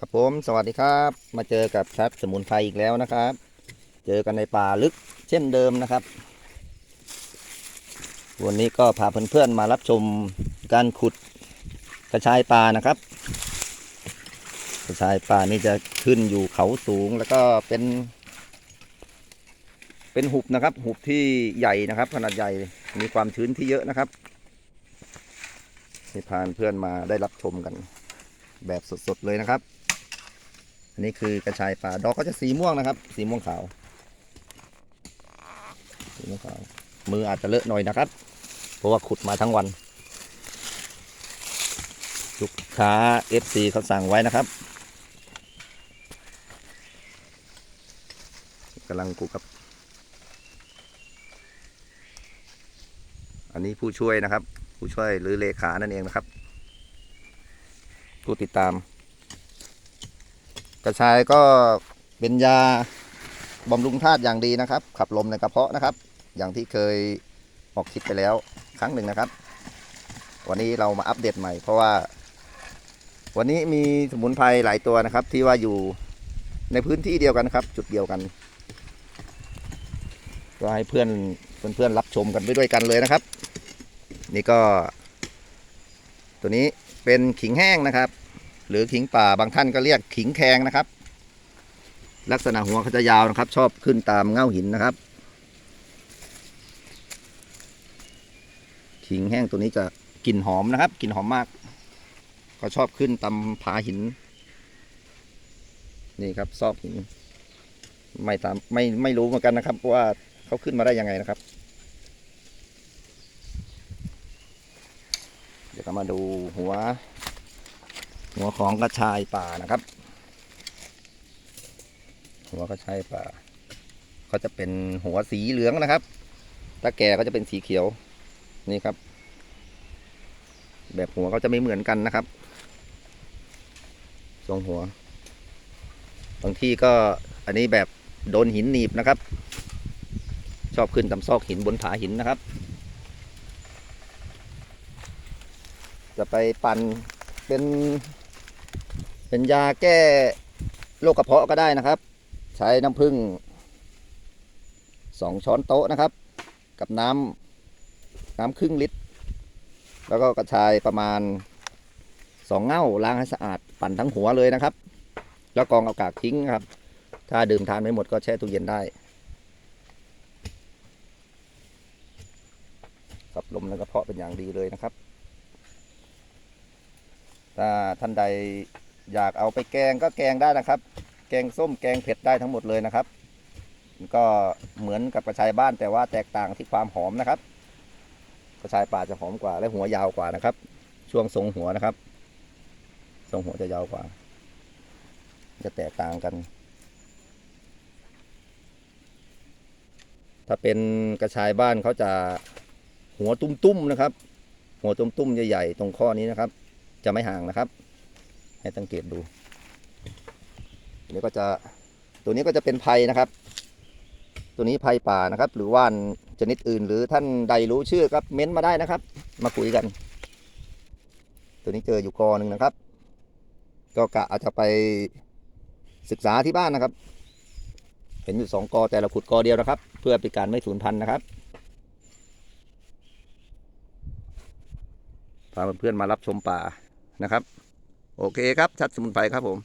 ครับผมสวัสดีครับ มาเจอกับชัดสมุนไพรอีกแล้วนะครับ เจอกันในป่าลึกเช่นเดิมนะครับ วันนี้ก็พาเพื่อนๆมารับชมการขุดกระชายป่านะครับ กระชายป่านี่จะขึ้นอยู่เขาสูงแล้วก็เป็น เป็นหุบนะครับ หุบที่ใหญ่นะครับ ขนาดใหญ่มีความชื้นที่เยอะนะครับที่พาเพื่อนมาได้รับชมกันแบบสดๆเลยนะครับ อันนี้คือกระชายป่าดอกก็จะสีม่วงนะครับ สีม่วงขาวสีม่วงขาวมืออาจจะเลอะหน่อยนะครับ เพราะว่าขุดมาทั้งวันลูกค้า FC เขาสั่งไว้นะครับกำลังกูกับ อันนี้ผู้ช่วยนะครับ ผู้ช่วยหรือเลขานั่นเองนะครับ ผู้ติดตาม กระชายก็เป็นยาบำรุงธาตุอย่างดีนะครับ ขับลมในกระเพาะนะครับ อย่างที่เคยออกคลิปไปแล้วครั้งหนึ่งนะครับ วันนี้เรามาอัปเดตใหม่ เพราะว่า วันนี้มีสมุนไพรหลายตัวนะครับ ที่ว่าอยู่ในพื้นที่เดียวกันครับ จุดเดียวกันก็ให้เพื่อนเพื่อนๆรับชมกันไปด้วยกันเลยนะครับ นี่ก็ ตัวนี้เป็นขิงแห้งนะครับ หรือขิงป่าบางท่านก็เรียกขิงแคงนะครับ ลักษณะหัวเขาจะยาวนะครับ ชอบขึ้นตามเง่าหินนะครับ ขิงแห้งตัวนี้จะกลิ่นหอมนะครับกลิ่นหอมมากก็ชอบขึ้นตามผาหิน นี่ครับซอกหิน ไม่ตามไม่ไม่รู้เหมือนกันนะครับว่าเขาขึ้นมาได้ยังไงนะครับ เดี๋ยวมาดูหัว หัวของกระชายป่านะครับ หัวกระชายป่าเขาจะเป็นหัวสีเหลืองนะครับ ถ้าแก่ก็จะเป็นสีเขียวนี่ครับ แบบหัวเขาจะไม่เหมือนกันนะครับทรงหัว บางที่ก็อันนี้แบบโดนหินหนีบนะครับ ชอบขึ้นตามซอกหินบนผาหินนะครับ จะไปปั่นเป็น เป็นยาแก้โรคกระเพาะก็ได้นะครับ ใช้น้ำผึ้งสองช้อนโต๊ะนะครับ กับน้ำน้ำครึ่งลิตร แล้วก็กระชายประมาณสองเง่าล้างให้สะอาดปั่นทั้งหัวเลยนะครับ แล้วกรองเอากากทิ้งครับ ถ้าดื่มทานไม่หมดก็แช่ตู้เย็นได้ขับลมในกระเพาะเป็นอย่างดีเลยนะครับ ถ้าท่านใด อยากเอาไปแกงก็แกงได้นะครับ แกงส้มแกงเผ็ดได้ทั้งหมดเลยนะครับ ก็เหมือนกับกระชายบ้านแต่ว่าแตกต่างที่ความหอมนะครับ กระชายป่าจะหอมกว่าและหัวยาวกว่านะครับ ช่วงทรงหัวนะครับ ทรงหัวจะยาวกว่า จะแตกต่างกัน ถ้าเป็นกระชายบ้านเขาจะหัวตุ้มๆนะครับ หัวตุ้มๆใหญ่ๆตรงข้อนี้นะครับ จะไม่ห่างนะครับ ให้สังเกตดูตัวนี้ก็จะตัวนี้ก็จะเป็นไผ่นะครับ ตัวนี้ไผ่ป่านะครับ หรือว่านชนิดอื่น หรือท่านใดรู้ชื่อครับเม้นต์มาได้นะครับ มาคุยกัน ตัวนี้เจออยู่กอหนึ่งนะครับ ก็กะอาจจะไปศึกษาที่บ้านนะครับ เห็นอยู่สองกอแต่เราขุดกอเดียวนะครับ เพื่อเป็นการไม่สูญพันธุ์นะครับพาเพื่อนๆมารับชมป่านะครับ โอเคครับ ชัดสมุนไพรครับผม